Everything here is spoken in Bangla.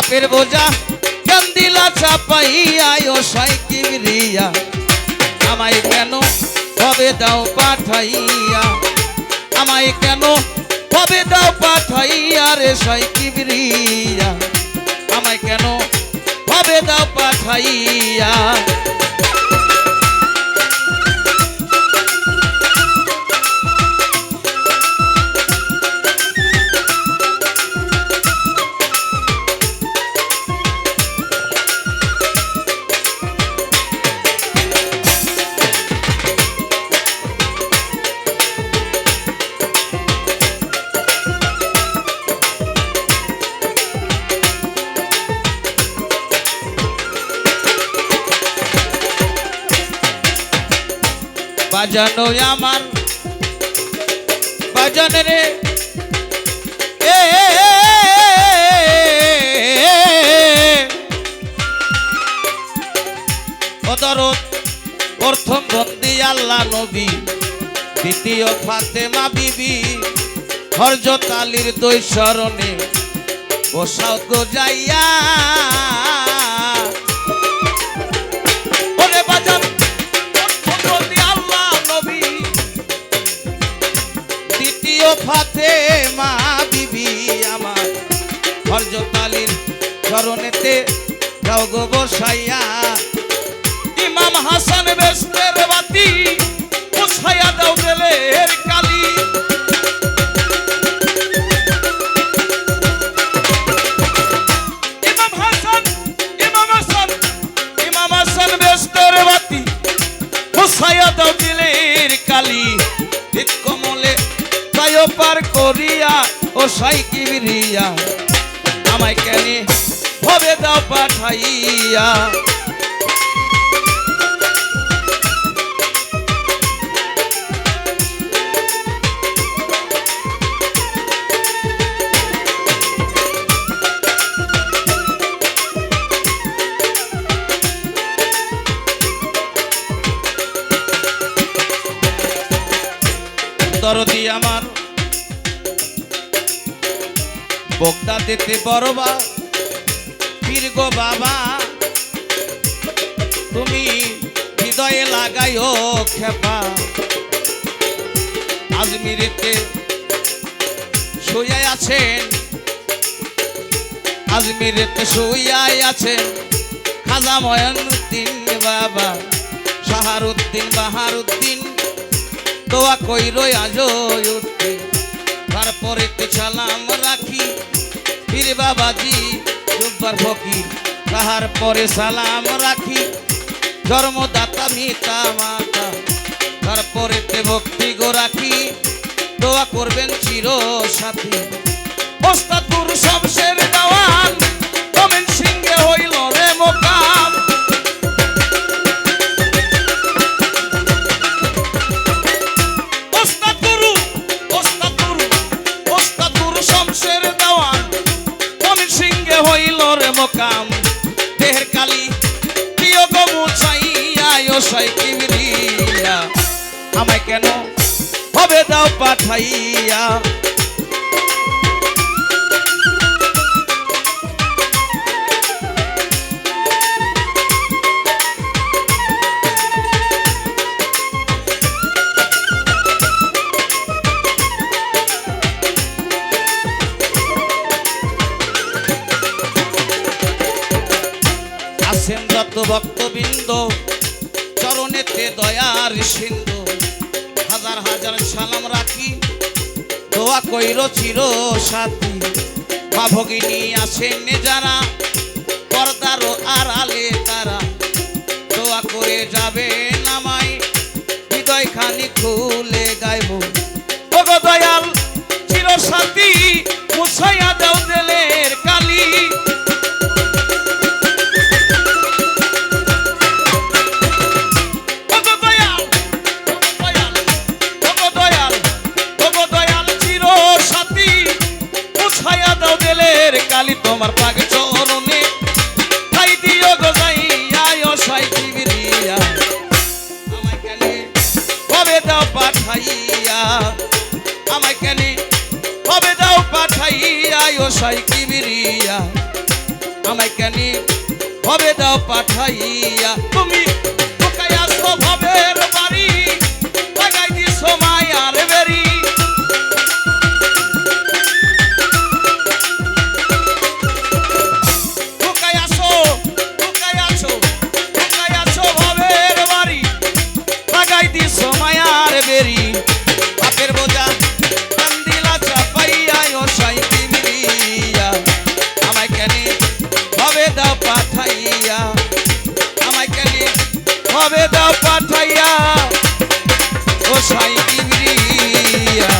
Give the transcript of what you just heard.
পাপের বোঝা, কান্দিলা চাপাইয়া ও সাইকিরিয়া আমায় কেন কবে দাও পাঠাইয়া? আমায় কেন কবে দাও পাঠাইয়া রে সাইকিরিয়া আমায় কেন কবে দাও পাঠাইয়া? বাজানো আমার বাজানে রে। এ অদরত প্রথম বন্দি আল্লাহ নবী, দ্বিতীয় ফাতেমা বিবি হরজত আলীর দুই স্মরণে বসাও যাইয়া। চরণেতে যাও গো বসাইয়া। ইমাম হাসান বেসনের বাতি উছাইয়া দাও ইমাম হাসান তাই পার করিয়া ও সাইকিরিয়া আমায় কেন হবে পাঠাইয়া। দরদি আমার। বক্তা দিতে বড়বা পীর গো বাবা। তুমি হৃদয়ে লাগাইও খেপা আজমিরেতে শুয়াই আছেন। আজমিরেতে শুয়াই আছেন। খাজা ময়নুদ্দিন বাবা শাহারুদ্দিন বাহারুদ্দিন দোয়া কইরই আজ উঠতে তারপরে সালাম রাখি। পীর বাবাজি জুব্বার ফকির, তাহার পরে সালাম রাখি। জন্মদাতা মিতা মাতা, তারপরে তে ভক্তি গো রাখি। দোয়া করবেন চির সাথী ওস্তাদপুর শমশের মোকাম দেহের কালি। প্রিয় গমু চাইয়া সাই সাইকিরিয়া আমায় কেন হবে দাও পাঠাইয়া? যত ভক্তবৃন্দ, চরণেতে দয়ার সিন্ধু। হাজার হাজার সালাম রাখি, দোয়া কইর চির সাথী। মা ভগিনী আছেন যারা, পর্দার আড়ালে তারা। দোয়া করে যাবে নামাই হৃদয় খানি খুলে গাইব। আমায় কেন? কবে দাও পাঠাইয়া ও সাই কিবিরিয়া? আমায় কেন? কবে দাও পাঠাইয়া? তুমি ঢুকাইয়া স্বভাবের বাড়ি, লাগাই দি সময় আর বেরি সময় আর বেরি পাঠাইয়া আমায় কালি হবে দাও পাঠাইয়া ও সাই ইবরিয়া